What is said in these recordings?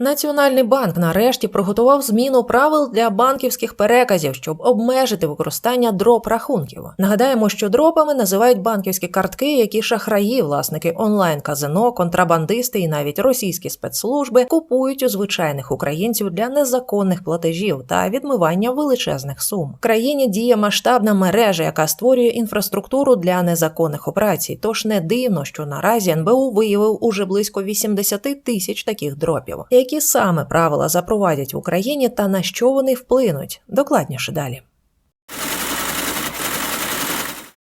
Національний банк нарешті приготував зміну правил для банківських переказів, щоб обмежити використання дроп рахунків. Нагадаємо, що дропами називають банківські картки, які шахраї, власники онлайн-казино, контрабандисти і навіть російські спецслужби купують у звичайних українців для незаконних платежів та відмивання величезних сум. В країні діє масштабна мережа, яка створює інфраструктуру для незаконних операцій. Тож не дивно, що наразі НБУ виявив уже близько 80 тисяч таких дропів. Які саме правила запровадять в Україні та на що вони вплинуть? Докладніше далі.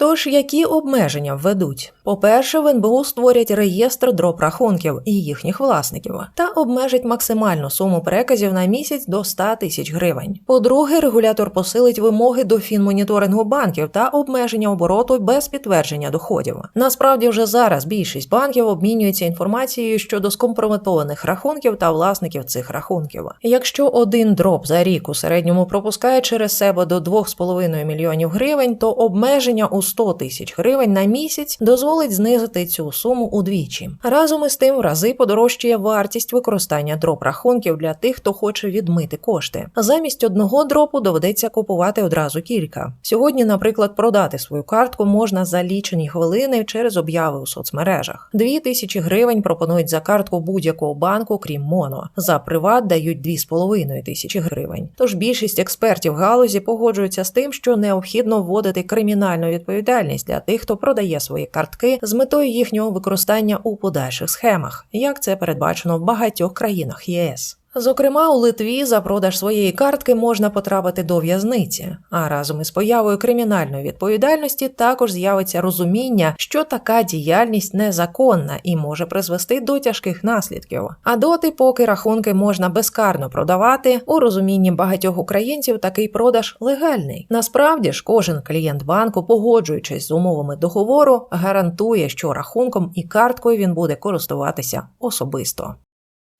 Тож, які обмеження введуть? По-перше, в НБУ створять реєстр дроп рахунків і їхніх власників та обмежать максимальну суму переказів на місяць до 100 тисяч гривень. По-друге, регулятор посилить вимоги до фінмоніторингу банків та обмеження обороту без підтвердження доходів. Насправді, вже зараз більшість банків обмінюється інформацією щодо скомпрометованих рахунків та власників цих рахунків. Якщо один дроп за рік у середньому пропускає через себе до 2,5 мільйонів гривень, то обмеження у 100 тисяч гривень на місяць дозволить знизити цю суму удвічі. Разом із тим в рази подорожчає вартість використання дроп рахунків для тих, хто хоче відмити кошти. Замість одного дропу доведеться купувати одразу кілька. Сьогодні, наприклад, продати свою картку можна за лічені хвилини через обяви у соцмережах. Дві тисячі гривень пропонують за картку будь-якого банку, крім моно. За приват дають 2,5 тисячі гривень. Тож більшість експертів галузі погоджуються з тим, що необхідно вводити кримінальну відповідальність для тих, хто продає свої картки з метою їхнього використання у подальших схемах, як це передбачено в багатьох країнах ЄС. Зокрема, у Литві за продаж своєї картки можна потрапити до в'язниці, а разом із появою кримінальної відповідальності також з'явиться розуміння, що така діяльність незаконна і може призвести до тяжких наслідків. А доти, поки рахунки можна безкарно продавати, у розумінні багатьох українців такий продаж легальний. Насправді ж, кожен клієнт банку, погоджуючись з умовами договору, гарантує, що рахунком і карткою він буде користуватися особисто.